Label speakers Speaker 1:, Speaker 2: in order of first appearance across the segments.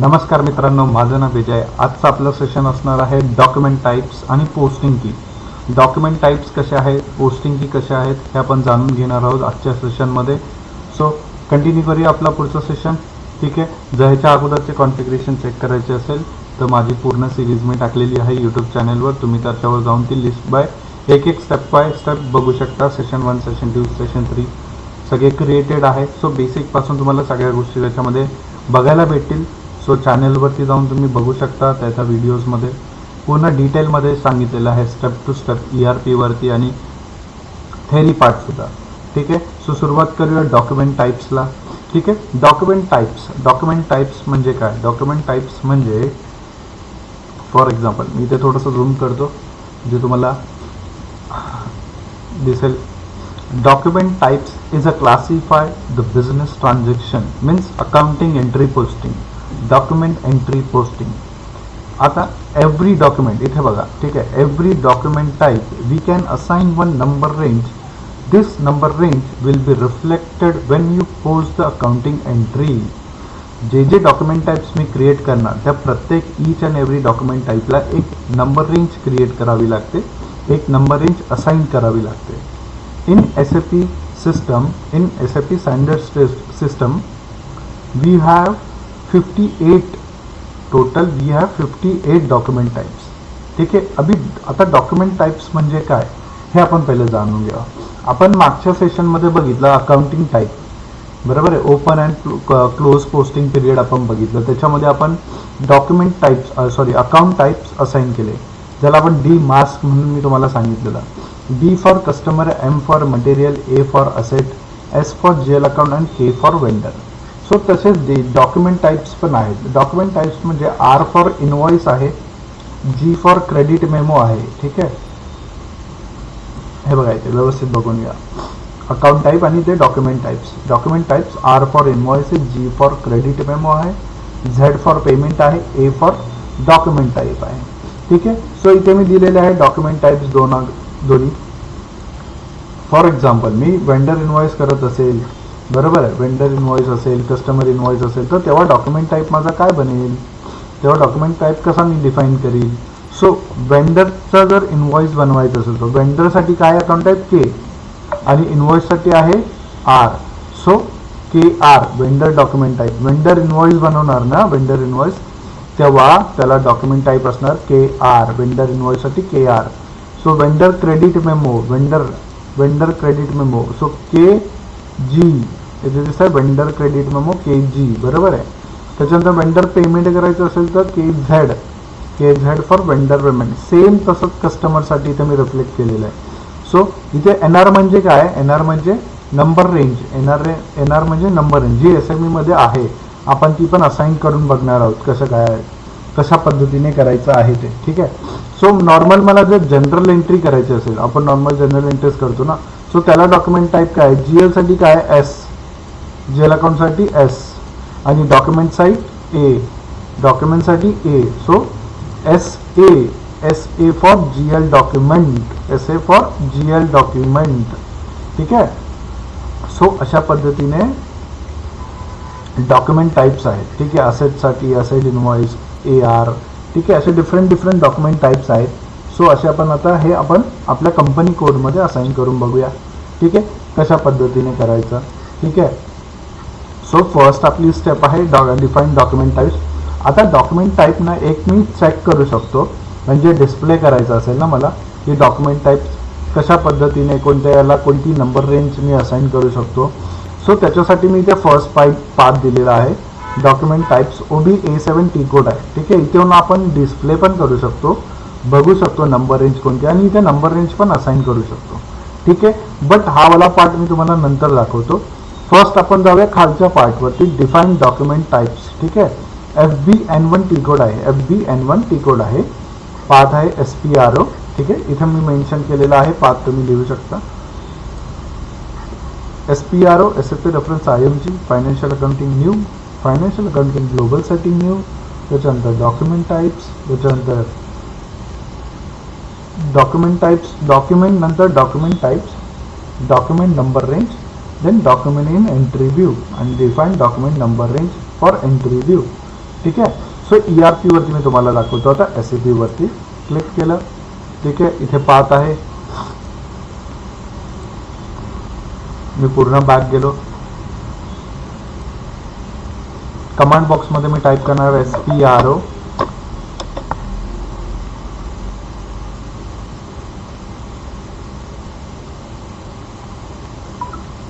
Speaker 1: नमस्कार मित्रांनो माझं नाव विजय. आजचं आपलं सेशन असणार आहे डॉक्युमेंट टाईप्स आणि पोस्टिंग की डॉक्युमेंट टाईप्स कसे आहेत पोस्टिंग की कसे आहेत हे आपण जाणून घेणार आहोत आजच्या सेशनमध्ये सो कंटिन्यू करूया आपला पुढचं सेशन ठीक आहे? जर ह्याच्या अगोदरचे कॉन्फिग्रेशन चेक करायचे असेल तर माझी पूर्ण सिरीज मी टाकलेली आहे यूट्यूब चॅनलवर तुम्ही त्याच्यावर जाऊन ती लिस्ट बाय एक एक स्टेप बाय स्टेप बघू शकता. Session one session two session three सगळे क्रिएटेड आहे सो बेसिकपासून तुम्हाला सगळ्या गोष्टी त्याच्यामध्ये बघायला भेटतील. सो चॅनेलवरती जाऊन तुम्ही बघू शकता त्याच्या व्हिडिओजमध्ये पूर्ण डिटेलमध्ये सांगितलेलं आहे step to step E R पीवरती आणि थेरी पार्टसुद्धा ठीक आहे? सो सुरुवात करूया डॉक्युमेंट टाईप्सला ठीक आहे? डॉक्युमेंट टाईप्स डॉक्युमेंट टाईप्स म्हणजे काय? डॉक्युमेंट टाईप्स म्हणजे फॉर एक्झाम्पल मी इथे थोडंसं झूम करतो जे तुम्हाला दिसेल. Document types is a classify the business transaction means accounting entry posting document entry posting आता एव्हरी डॉक्युमेंट इथे बघा ठीक आहे every document type we can assign one number range this number range will be reflected when you post the accounting entry जे जे document types मी create करणार त्या प्रत्येक ईच अँड एव्हरी डॉक्युमेंट टाईपला एक नंबर रेंज क्रिएट करावी लागते एक नंबर रेंज असाइन करावी लागते. In SAP in S SAP P st- system, we have 58 total, we fifty 58 document types ठीक आहे अभि आता डॉक्युमेंट टाईप्स म्हणजे काय हे आपण पहिले जाणून घ्या. आपण मागच्या सेशनमध्ये बघितलं अकाउंटिंग टाईप बरोबर आहे? Open and close posting period आपण बघितलं. त्याच्यामध्ये आपण document types sorry account types assign केले. ज्याला आपण डी मास्क म्हणून मी तुम्हाला सांगितलेलं. D for customer M for material A for asset S for GL account and K for vendor so तसेच दे डॉक्युमेंट पण आहेत डॉक्युमेंट टाईप्स म्हणजे आर फॉर इनवॉइस आहे जी फॉर क्रेडिट मेमो आहे ठीक हे? व्यवस्थित बघून अकाउंट टाईप आणि ते document types document R for invoice G for credit memo आहे झेड फॉर पेमेंट आहे ए फॉर डॉक्युमेंट टाईप आहे ठीक आहे सो इथे मी दिलेले आहे डॉक्युमेंट टाईप्स दोन दोन्ही फॉर एक्झाम्पल मी वेंडर इनवॉइस करत असेल बरोबर आहे. वेंडर इनवॉइस असेल कस्टमर इनवॉइस असेल तर तेव्हा डॉक्युमेंट टाईप माझा काय बनेल? तेव्हा डॉक्युमेंट टाईप कसा मी डिफाईन करील? सो वेंडरचा जर इनवॉइस बनवायचा असेल तर वेंडरसाठी काय अकाउंट टाईप के आणि इनवॉइससाठी आहे R so K R vendor document type vendor invoice बनवणार ना वेंडर इनवॉइस तेव्हा त्याला डॉक्युमेंट टाईप असणार K R vendor इनवॉइससाठी K R so vendor credit memo vendor vendor credit memo so K G इथे दिसत आहे vendor credit memo K G बरोबर आहे? त्याच्यानंतर वेंडर पेमेंट करायचं असेल तर K Z K Z for vendor payment same तसंच कस्टमरसाठी इथे मी रिफ्लेक्ट केलेलं आहे. सो इथे एन आर म्हणजे काय? एन आर म्हणजे number range N R N R म्हणजे number range G S M ईमध्ये आहे आपण ती पण असाइन करून बघणार आहोत कसं काय आहे. कशा पद्धतीने करायचं आहे ते. ठीक आहे? सो नॉर्मल मला जर जनरल एंट्री करायची असेल आपण नॉर्मल जनरल एंट्रीज करतो ना. सो त्याला डॉक्युमेंट टाईप काय? जी एलसाठी काय? एस जी एल अकाउंटसाठी एस आणि document site A डॉक्युमेंटसाठी A so S A S A for G L document S A for G L document ठीक आहे? सो अशा पद्धतीने डॉक्युमेंट टाईप्स आहेत. ठीक आहे? असेटसाठी असेट इनवॉइस ए आर ठीक आहे? असे डिफरंट डिफरंट डॉक्युमेंट टाईप्स आहेत. सो असे आपण आता हे आपण आपल्या कंपनी कोडमध्ये असाइन करून बघूया. ठीक आहे? कशा पद्धतीने करायचं? ठीक आहे? सो फर्स्ट आपली स्टेप आहे डॉ डिफाईन डॉक्युमेंट टाईप्स आता डॉक्युमेंट टाईपनं एक मी चेक करू शकतो. म्हणजे डिस्प्ले करायचं असेल ना मला की डॉक्युमेंट टाईप्स कशा पद्धतीने कोणत्या याला कोणती नंबर रेंज मी असाइन करू शकतो. सो त्याच्यासाठी मी ते फर्स्ट पाईप पाथ दिलेला आहे. Document types O B A seven T code आहे. ठीक आहे? इथे आपण डिस्प्ले पण करू शकतो. बघू शकतो नंबर रेंज कोणती आणि इथे नंबर रेंज पण असाइन करू शकतो. ठीक आहे? बट हा वाला पार्ट मी तुम्हाला नंतर दाखवतो. फ़र्स्ट आपण जाऊया खालच्या पार्टवरती डिफाईन डॉक्युमेंट टाईप्स ठीक आहे F B N one T code आहे. F B N one T code आहे. पाथ आहे एस पी आर ओ ठीक आहे इथे मी मेन्शन केलेलं आहे. पाथ तुम्ही लिहू शकता. S P R O S F P reference I M G financial accounting new financial accounting global setting new त्याच्यानंतर डॉक्युमेंट टाईप्स त्याच्यानंतर डॉक्युमेंट टाईप्स डॉक्युमेंट नंतर document types document number range then document in entry view आणि define document number range for entry view ठीक आहे so E R P वरती मी तुम्हाला दाखवतो आता एस ए पी वरती क्लिक केलं ठीक आहे इथे पाहत आहे मी पूर्ण बॅक गेलो कमांड बॉक्समध्ये मी टाईप करणार S P R O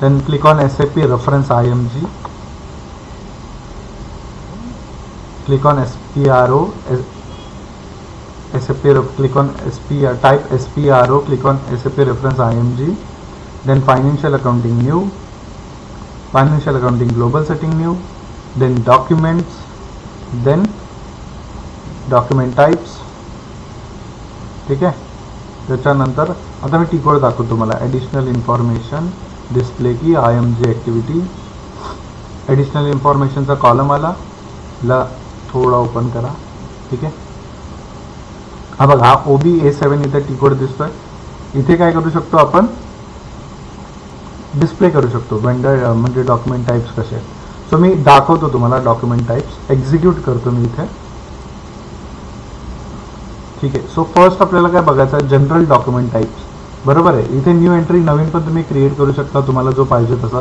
Speaker 1: then click on SAP reference IMG click on SPRO SAP click on SP type SPRO click on SAP reference IMG then financial accounting new financial accounting global setting new then documents then document types ठीक आहे त्याच्यानंतर आता मी T code दाखवतो तुम्हाला additional information display key I M G activity additional इन्फॉर्मेशनचा column आला. ला थोडा open करा. ठीक आहे? हा बघा हा ओ बी ए सेवन इथे टिकोड दिसतोय. इथे काय करू शकतो आपण? डिस्प्ले करू शकतो. वेंडर म्हणजे डॉक्युमेंट टाईप्स कसे आहेत. सो मी दाखवतो तुम्हाला डॉक्युमेंट टाईप्स एक्झिक्यूट करतो मी इथे. ठीक आहे? सो फर्स्ट आपल्याला काय बघायचं? जनरल डॉक्युमेंट टाईप्स बरोबर आहे. इथे न्यू एंट्री नवीन पण तुम्ही क्रिएट करू शकता तुम्हाला जो पाहिजे तसा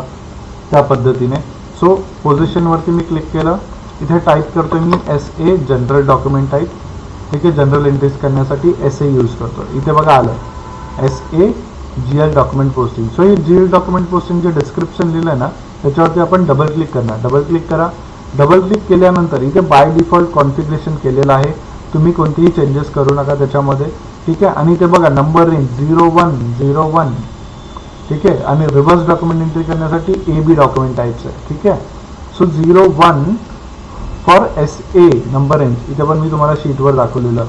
Speaker 1: त्या पद्धतीने. सो पोझिशनवरती मी क्लिक केलं. इथे टाईप करतो मी S A general document type ठीक आहे जनरल एंट्रीज करण्यासाठी एस ए यूज करतो इथे बघा आलं. S A G L document posting so हे जी एल डॉक्युमेंट पोस्टिंग जे डिस्क्रिप्शन लिहिलं आहे ना त्याच्यावरती आपण डबल क्लिक करणार. डबल क्लिक करा. डबल क्लिक केल्यानंतर इथे बाय डिफॉल्ट कॉन्फिग्रेशन केलेलं आहे. तुम्ही कोणतेही चेंजेस करू नका त्याच्यामध्ये. ठीक आहे? आणि ते बघा number range zero one zero one ठीक आहे? आणि रिव्हर्स डॉक्युमेंट एंट्री करण्यासाठी ए बी डॉक्युमेंट टाईप्स आहे. ठीक आहे? So zero one for S A number range इथे पण मी तुम्हाला शीटवर दाखवलेलं.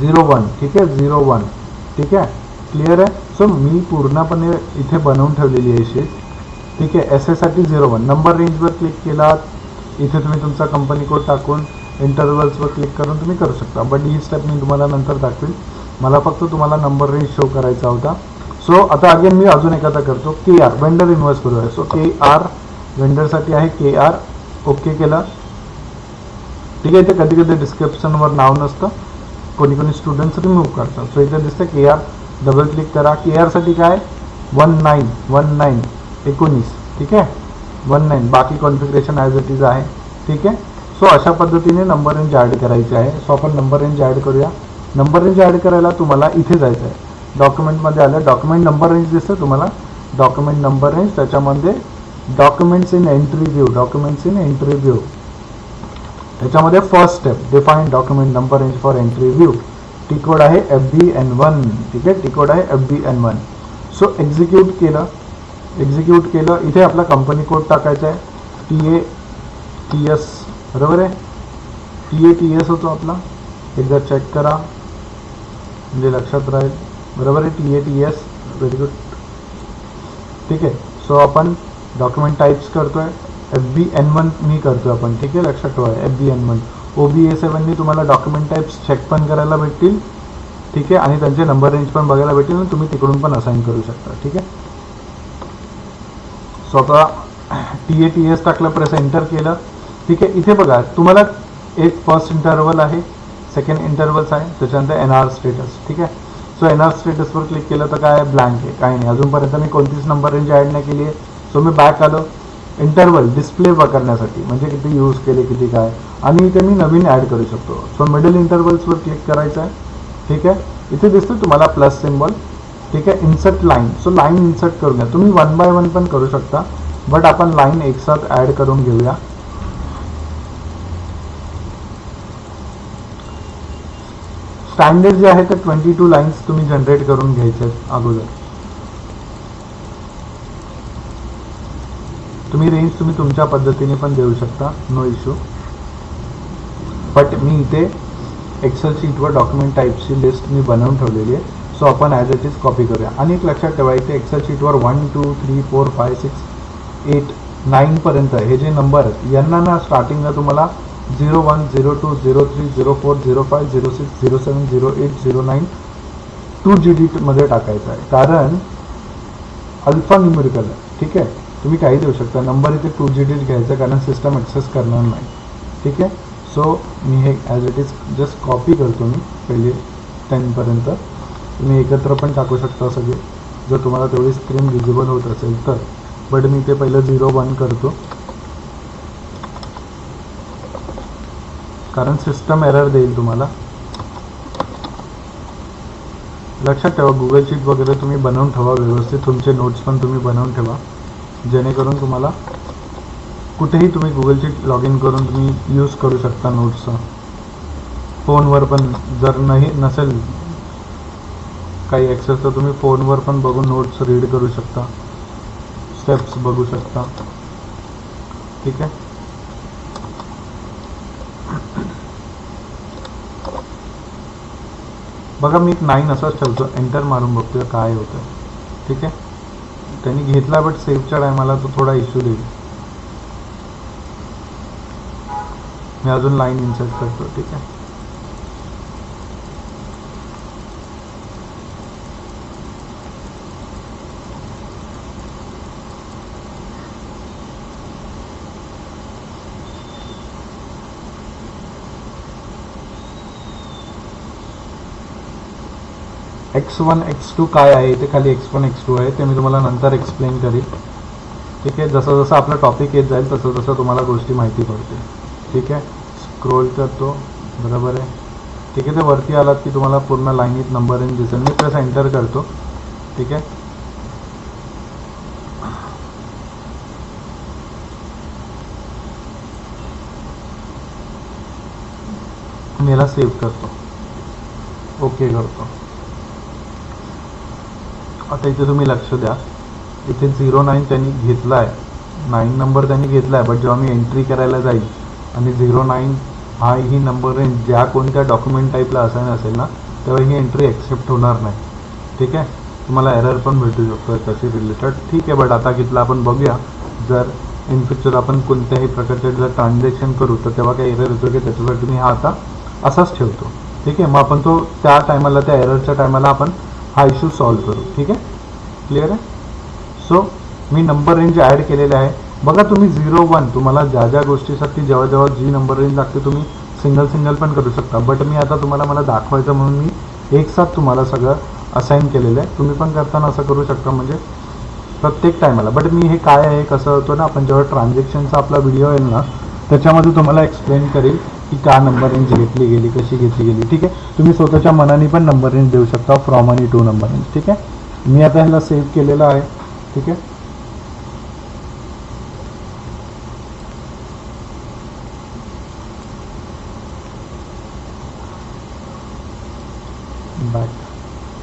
Speaker 1: झिरो वन ठीक आहे? झिरो वन ठीक आहे? क्लिअर आहे? सो मी पूर्णपणे इथे बनवून ठेवलेली आहे शीट ठीक आहे? एस एसाठी झिरो वन नंबर रेंजवर क्लिक केलात. इथे तुम्ही तुमचा कंपनी कोड टाकून इंटरव्हल्सवर क्लिक करून तुम्ही करू शकता. बट ही स्टेप मी तुम्हाला नंतर दाखवेल मला फक्त तुम्हाला नंबर रेंज शो करायचा होता. सो आता अगेन मी अजून एखादा करतो. के आर वेंडर इन्व्हेस्ट आहे सो के आर वेंडरसाठी आहे के आर ओके केलं. ठीक आहे ते कधी कधी डिस्क्रिप्शनवर नाव नसतं. कोणी कोणी स्टुडंट्स रिमूव्ह करतात. सो इथे दिसतं के आर डबल क्लिक करा. के आरसाठी काय? वन नाईन वन नाईन एकोणीस. ठीक आहे? वन नाईन बाकी कॉन्फिगरेशन ॲज इट इज आहे. ठीक आहे? सो अशा पद्धतीने नंबर रेंज ॲड करायची आहे. सो आपण नंबर रेंज ॲड करूया. नंबर रेंज ॲड करायला तुम्हाला इथे जायचं आहे. डॉक्युमेंटमध्ये आलं. डॉक्युमेंट नंबर रेंज दिसतं तुम्हाला. डॉक्युमेंट नंबर रेंज त्याच्यामध्ये documents in entry view documents in entry view त्याच्यामध्ये first step define document number range for entry view T code आहे एफ बी एन वन ठीक आहे? टिकोड आहे F B N one so execute केलं. Execute केलं. इथे आपला company code टाकायचा आहे. टी ए टी एस बरोबर आहे? टी ए टी एस होतो आपला. एकदा चेक करा. म्हणजे लक्षात राहील. बरोबर आहे? T A T S very good ठीक आहे. सो आपण डॉक्युमेंट टाईप्स करतोय. एफ बी एन वन मी करतोय आपण. ठीक आहे? लक्षात ठेवा. F B N one O B A सेवननी तुम्हाला डॉक्युमेंट टाईप्स चेक पण करायला भेटतील. ठीक आहे? आणि त्यांचे नंबर रेंज पण बघायला भेटेल आणि तुम्ही तिकडून पण असाइन करू शकता. ठीक आहे? सो आता टी ए टी एस टाकलं प्रेस एंटर केलं. ठीक आहे इथे बघा तुम्हाला एक फर्स्ट इंटरवल आहे सेकंड इंटरवल्स आहे त्याच्यानंतर एन आर स्टेटस ठीक आहे? सो एन आर स्टेटसवर क्लिक केलं तर काय ब्लँक आहे काही नाही. अजूनपर्यंत मी कोणतीच नंबर रेंज ॲड नाही केली आहे. सो मी बॅक आलो. इंटरवल डिस्प्ले करण्यासाठी म्हणजे किती यूज केले किती काय? आणि इथे मी नवीन ॲड करू शकतो. सो मिडल इंटरवल्सवर क्लिक करायचं आहे. ठीक आहे? इथे दिसतो तुम्हाला प्लस सिम्बॉल ठीक आहे? Insert line so line insert करून घ्या. तुम्ही वन बाय वन पण करू शकता. बट आपण लाईन एकसाथ ॲड करून घेऊया. स्टँडर्ड जे आहे ते ट्वेंटी टू लाईन्स तुम्ही जनरेट करून घ्यायचे अगोदर. तुम्ही रेंज तुम्ही तुमच्या पद्धतीने पण देऊ शकता नो इश्यू बट मी इथे एक्सेल शीटवर डॉक्युमेंट टाईपची लिस्ट मी बनवून ठेवलेली आहे. सो आपण ॲज इट इज कॉपी करूया. आणि एक लक्षात ठेवा इथे एक्सेल शीटवर one two three four five six eight नाईनपर्यंत हे जे नंबर आहेत यांना ना स्टार्टिंगला तुम्हाला zero one zero two zero three zero four zero five zero six zero seven zero eight zero nine two डिजिटमध्ये टाकायचं आहे. कारण अल्फा न्यूमेरिकल आहे. ठीक आहे? तुम्ही काही देऊ शकता. नंबर इथे टू डिजिट घ्यायचा कारण सिस्टम ॲक्सेस करणार नाही. ठीक आहे? सो मी हे as it is just copy करतो मी पहिले टेनपर्यंत तुम्ही एकत्र पण टाकू शकता सगळे. जर तुम्हाला तेवढी स्क्रीन विजिबल होत असेल तर. बट मी ते पहिलं झिरो वन करतो. कारण सिस्टम एरर देईल तुम्हाला. लक्षात ठेवा गुगल शीट वगैरे तुम्ही बनवून ठेवा व्यवस्थित तुमचे नोट्स पण तुम्ही बनवून ठेवा. जेणेकरून तुम्हाला कुठेही तुम्ही गुगल शीट लॉग इन करून तुम्ही यूज करू शकता नोट्सचा फोनवर पण जर नाही नसेल काही ॲक्सेस तर तुम्ही फोनवर पण बघून नोट्स रीड करू शकता. स्टेप्स बघू शकता. ठीक आहे? बघा मी एक नाईन असाच ठेवतो. एंटर मारून बघतोय काय होतं ठीक आहे? त्यांनी घेतला बट सेफच्या टायमाला तो थोडा इश्यू देईल. मी अजून लाईन इन्सर्ट करतो. ठीक आहे? एक्स वन एक्स टू काय आहे? ते खाली एक्स वन एक्स टू आहे. ते मी तुम्हाला नंतर एक्सप्लेन करीन. ठीक आहे? जसं जसं आपलं टॉपिक येत जाईल तसं तसं तुम्हाला गोष्टी माहिती पडते ठीक आहे? स्क्रोल करतो बरोबर आहे? ठीक आहे? ते वरती आलात की तुम्हाला पूर्ण लाईनीत नंबर इन दिसेल. मी प्लस एंटर करतो. ठीक आहे? मी याला सेव्ह करतो. ओके करतो. आता इथे तुम्ही लक्ष द्या. इथे झिरो नाईन त्यांनी घेतला आहे नाईन नंबर त्यांनी घेतला आहे बट जेव्हा मी एंट्री करायला जाईल आणि झिरो नाईन हा ही नंबर रेंज ज्या कोणत्या डॉक्युमेंट टाईपला असाईन असेल ना तेव्हा ही एंट्री ॲक्सेप्ट होणार नाही. ठीक आहे? तुम्हाला एरर पण भेटू शकतो तशी रिलेटेड ठीक आहे बट आता कितला आपण बघूया. जर इन फ्युचर आपण कोणत्याही प्रकारचे जर ट्रान्झॅक्शन करू तर तेव्हा काही एरर येतो की त्याच्यासाठी मी हा आता असाच ठेवतो. ठीक आहे मग आपण तो त्या टायमाला त्या एररच्या टायमाला आपण हा इश्यू सॉल्व्ह करू. ठीक आहे? क्लिअर आहे? सो मी नंबर रेंज ॲड केलेले आहे. बघा तुम्ही झिरो वन तुम्हाला ज्या ज्या गोष्टीसाठी जेव्हा जेव्हा जी नंबर रेंज लागते तुम्ही सिंगल सिंगल पण करू शकता. बट मी आता तुम्हाला मला दाखवायचं म्हणून मी एक साथ तुम्हाला सगळं असाईन केलेलं आहे. तुम्ही पण करताना असं करू शकता. म्हणजे प्रत्येक टायमाला बट मी हे काय आहे कसं होतं ना आपण जेव्हा ट्रान्झॅक्शनचा आपला व्हिडिओ येईल ना त्याच्यामध्ये तुम्हाला एक्सप्लेन करेल की का नंबर रेंज घेतली गेली कशी घेतली गेली. ठीक आहे? तुम्ही स्वतःच्या मनाने पण नंबर रेंज देऊ शकता फ्रॉम आणि टू नंबर रेंज ठीक आहे? मी आता ह्याला सेव्ह केलेलं आहे. ठीक आहे?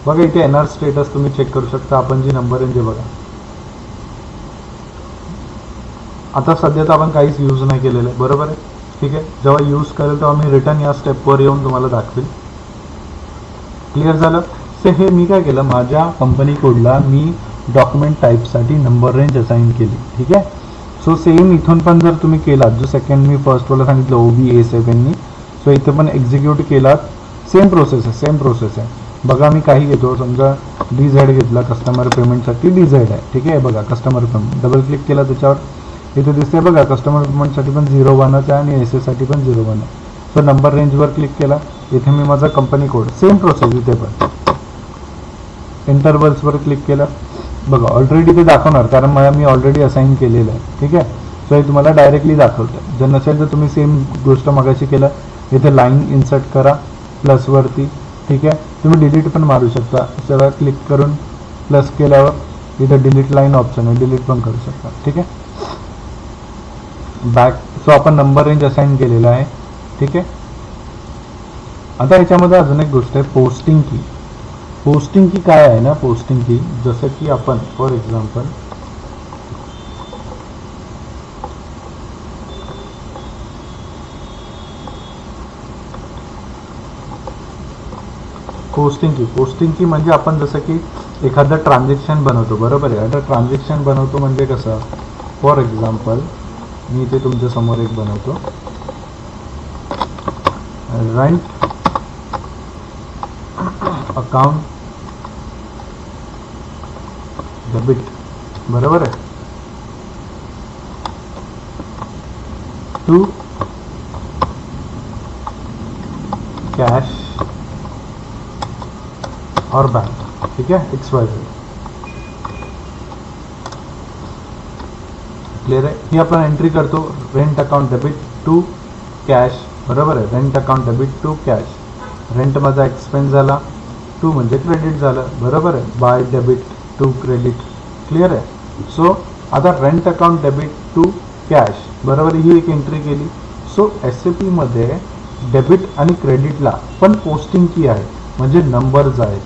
Speaker 1: बघा इथे एन आर स्टेटस तुम्ही चेक करू शकता. आपण जी नंबर रेंज आहे बघा. आता सध्या तर आपण काहीच यूज नाही केलेलं आहे. बरोबर आहे? ठीक आहे? जेव्हा यूज करेल तेव्हा मी रिटर्न या स्टेपवर येऊन तुम्हाला दाखवेल. क्लिअर झालं? से हे मी काय केलं? माझ्या कंपनी कोडला मी डॉक्युमेंट टाईपसाठी नंबर रेंज असाईन केली. ठीक आहे? सो सेम इथून पण जर तुम्ही केलात जो सेकंड मी फर्स्टवाला सांगितलं ओ बी ए सेवननी सो इथे पण एक्झिक्यूट केलात. सेम प्रोसेस आहे सेम प्रोसेस आहे. बघा मी काही घेतो. समजा डी झेड घेतला कस्टमर पेमेंटसाठी डी झेड आहे. ठीक आहे? बघा कस्टमर पेमेंट डबल क्लिक केला त्याच्यावर. इथे दिसते बघा कस्टमर पेमेंटसाठी पण झिरो वनच आहे आणि एस एससाठी पण झिरो वन आहे सो नंबर रेंजवर क्लिक केला. इथे मी माझा कंपनी कोड सेम प्रोसेस इथे पण. इंटरवल्सवर क्लिक केलं. बघा ऑलरेडी ते दाखवणार कारण मला मी ऑलरेडी असाईन केलेलं आहे. ठीक आहे? सो हे तुम्हाला डायरेक्टली दाखवतं जर नसेल तर तुम्ही सेम गोष्ट मागाशी केलं. इथे लाईन इन्सर्ट करा प्लसवरती ठीक आहे? तुम्ही डिलीट पण मारू शकता. सगळं क्लिक करून प्लस केल्यावर इथं डिलीट लाईन ऑप्शन आहे. डिलीट पण करू शकता. ठीक आहे? बॅक सो आपण नंबर रेंज असाइन केलेला आहे. ठीक आहे? आता याच्यामध्ये अजून एक गोष्ट आहे पोस्टिंग की पोस्टिंग की काय आहे ना? पोस्टिंग की जसं की आपण for example posting key posting key म्हणजे आपण जसं की एखादं ट्रान्झॅक्शन बनवतो. बरोबर आहे? आता ट्रान्झॅक्शन बनवतो म्हणजे कसं? फॉर एक्झाम्पल मी इथे तुमच्या समोर एक बनवतो. रेंट अकाउंट डेबिट बरोबर आहे? टू कैश और बैंक ठीक है एक्स वाय झेड क्लिअर आहे? ही आपण एंट्री करतो rent account debit to cash बरोबर आहे? Rent account debit to cash rent माझा एक्सपेन्स झाला. टू म्हणजे क्रेडिट झालं. बरोबर आहे? By debit to credit clear आहे? सो आता rent account debit to cash बरोबर ही एक एंट्री केली. सो एस ए पीमध्ये डेबिट आणि क्रेडिटला पण पोस्टिंग की आहे. म्हणजे नंबर्स आहेत.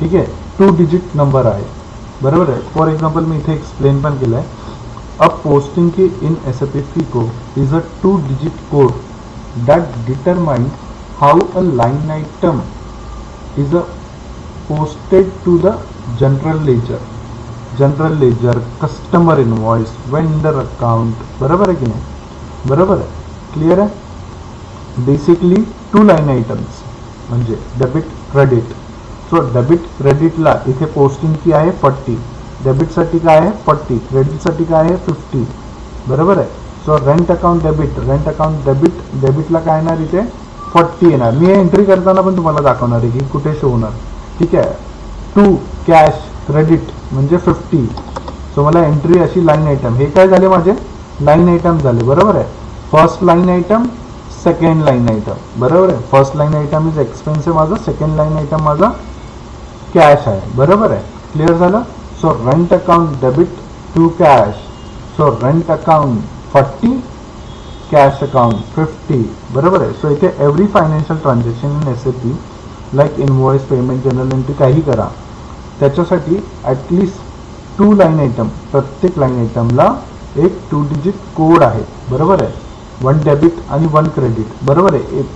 Speaker 1: ठीक आहे? टू डिजिट नंबर आहे. बरोबर आहे? फॉर एक्झाम्पल मी इथे एक्सप्लेन पण केलं आहे a posting key in S A P FICO is a two-digit code that determines how a line item is posted to the general ledger. General ledger customer invoice vendor account बराबर है कि नाही? बरोबर आहे clear आहे basically two line items म्हणजे debit credit so debit क्रेडिटला इथे पोस्टिंग की आहे फॉर्टी डेबिटसाठी काय आहे? फॉर्टी. क्रेडिटसाठी काय आहे? फिफ्टी. बरोबर आहे? So rent account debit rent account debit डेबिटला काय येणार इथे? फॉर्टी येणार. मी एंट्री करताना पण तुम्हाला दाखवणार आहे की कुठे शो होणार. ठीक आहे? टू कॅश क्रेडिट म्हणजे फिफ्टी. सो मला एंट्री अशी लाईन आयटम हे काय झाले माझे? लाईन आयटम झाले. बरोबर आहे? First line item second line item बरोबर आहे? First line item is expensive माझा. सेकंड लाईन आयटम माझा कॅश आहे. बरोबर आहे? क्लिअर झालं? So rent account debit to cash so rent account forty cash account fifty बरोबर आहे? सो इथे every financial transaction in S A P like invoice payment general entry काही करा. त्याच्यासाठी at least two line item प्रत्येक line आयटमला एक two digit code आहे. बरोबर आहे? वन डेबिट आणि वन क्रेडिट बरोबर आहे? एक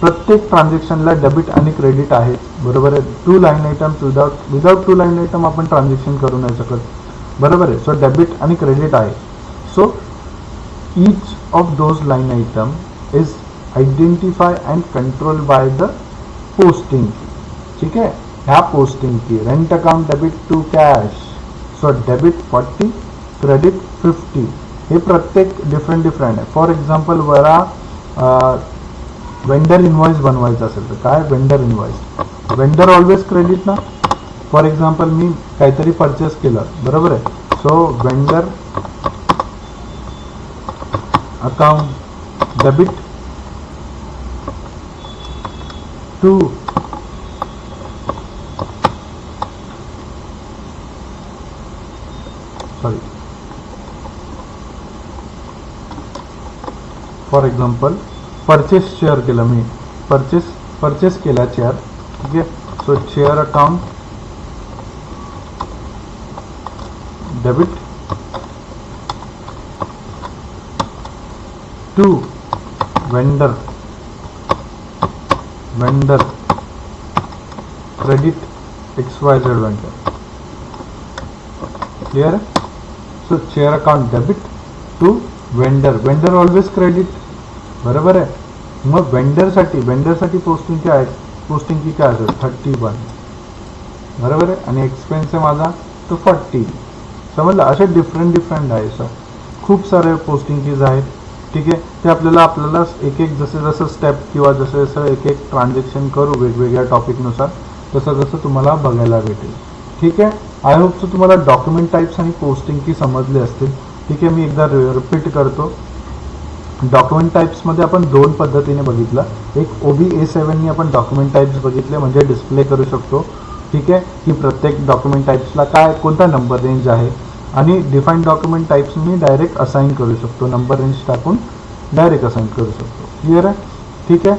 Speaker 1: प्रत्येक ट्रान्झॅक्शनला डेबिट आणि क्रेडिट आहे. बरोबर आहे? Two line items without without two line item आपण ट्रान्झॅक्शन करू नाही शकत. बरोबर आहे? सो डेबिट आणि क्रेडिट आहे. So each of those line item is identified and controlled by the posting ठीक आहे? ह्या पोस्टिंगची rent account debit to cash so debit forty credit fifty हे प्रत्येक डिफरंट डिफरंट आहे. फॉर एक्झाम्पल वरा वेंडर इनवॉइस बनवायचं असेल तर काय vendor invoice vendor always credit ना? फॉर एक्झाम्पल मी काहीतरी परचेस केलं बरोबर आहे? So vendor account debit to sorry for example purchase share केलं मी परचेस परचेस केला चेअर ठीक आहे so chair account debit to vendor vendor credit X Y Z vendor clear so chair account debit to vendor vendor always credit बरोबर आहे मग वेंडरसाठी वेंडरसाठी posting काय आहे पोस्टिंग की काय असेल थर्टी वन बरोबर आहे? आणि एक्सपेन्स आहे माझा तो फॉर्टी समजलं असे डिफरंट डिफरंट आहे सर खूप सारे पोस्टिंग कीज आहेत. ठीक आहे? ते आपल्याला आपल्याला एक एक जसे जसं स्टेप किंवा जसं जसं एक एक ट्रान्झॅक्शन करू वेगवेगळ्या टॉपिकनुसार तसं जसं तुम्हाला बघायला भेटेल. ठीक आहे? आय होप सो तुम्हाला डॉक्युमेंट टाईप्स आणि पोस्टिंग की समजले असतील. ठीक आहे? मी एकदा रिपीट करतो. डॉक्युमेंट टाईप्समध्ये आपण दोन पद्धतीने बघितलं. एक ओ बी ए सेवननी आपण डॉक्युमेंट टाईप्स बघितले म्हणजे डिस्प्ले करू शकतो. ठीक आहे? की प्रत्येक डॉक्युमेंट टाईप्सला काय कोणता नंबर रेंज आहे? आणि डिफाईन डॉक्युमेंट टाईप्स मी डायरेक्ट असाइन करू शकतो. नंबर रेंज टाकून डायरेक्ट असाइन करू शकतो. क्लिअर आहे? ठीक आहे?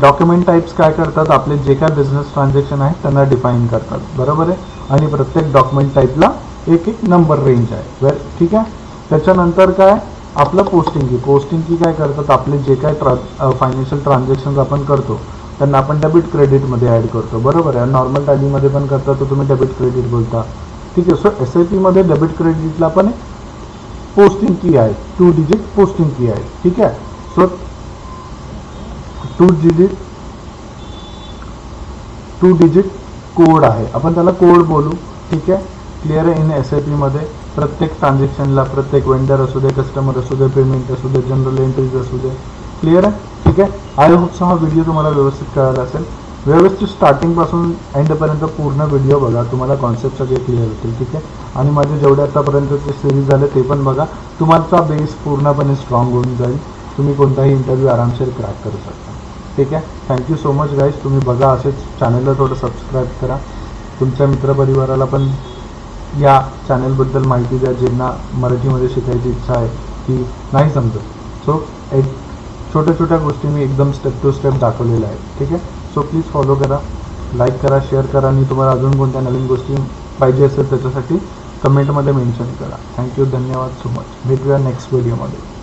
Speaker 1: डॉक्युमेंट टाईप्स काय करतात? आपले जे काय बिझनेस ट्रान्झॅक्शन आहेत त्यांना डिफाईन करतात. बरोबर आहे? आणि प्रत्येक डॉक्युमेंट टाईपला एक एक नंबर रेंज आहे. ठीक आहे? त्याच्यानंतर काय? आपलं पोस्टिंग की पोस्टिंग की काय करतात? आपले जे काय ट्रा फायनान्शियल ट्रान्झॅक्शन आपण करतो त्यांना आपण डेबिट क्रेडिटमध्ये ॲड करतो. बरोबर आहे? नॉर्मल टॅलीमध्ये पण करता तर तुम्ही डेबिट क्रेडिट बोलता. ठीक आहे. सो एस आय पीमध्ये डेबिट क्रेडिटला पण पोस्टिंग की आहे. टू डिजिट पोस्टिंग की आहे. ठीक आहे? So two digit two digit code आहे. आपण त्याला कोड बोलू. ठीक आहे? क्लिअर आहे? इन एस आय पीमध्ये प्रत्येक ट्रान्झॅक्शनला प्रत्येक वेंडर असू दे कस्टमर असू दे पेमेंट असू दे जनरल एंट्रीज असू दे. क्लिअर आहे? ठीक आहे? आय होप हा व्हिडिओ तुम्हाला व्यवस्थित कळाला असेल. व्यवस्थित स्टार्टिंगपासून एंडपर्यंत पूर्ण व्हिडिओ बघा. तुम्हाला कॉन्सेप्ट सगळे क्लिअर होतील ठीक आहे? आणि माझे जेवढे आतापर्यंतचे सिरीज झाले ते पण बघा. तुमचा बेस पूर्णपणे स्ट्रॉंग होऊन जाईल. तुम्ही कोणताही इंटरव्ह्यू आरामशीर क्रॅक करू शकता. ठीक आहे? थँक्यू सो मच गाईज तुम्ही बघा असेच चॅनलला थोडं सबस्क्राईब करा. तुमच्या मित्रपरिवाराला पण या चॅनलबद्दल माहिती द्या ज्यांना मराठीमध्ये शिकायची इच्छा आहे की नाही समजत. सो एक छोट्या छोट्या गोष्टी मी एकदम स्टेप टू स्टेप दाखवलेल्या आहेत. ठीक आहे? सो प्लीज फॉलो करा लाईक करा शेअर करा आणि तुम्हाला अजून कोणत्या नवीन गोष्टी पाहिजे असेल त्याच्यासाठी कमेंटमध्ये मेन्शन करा. थँक्यू धन्यवाद सो मच भेटूया नेक्स्ट व्हिडिओमध्ये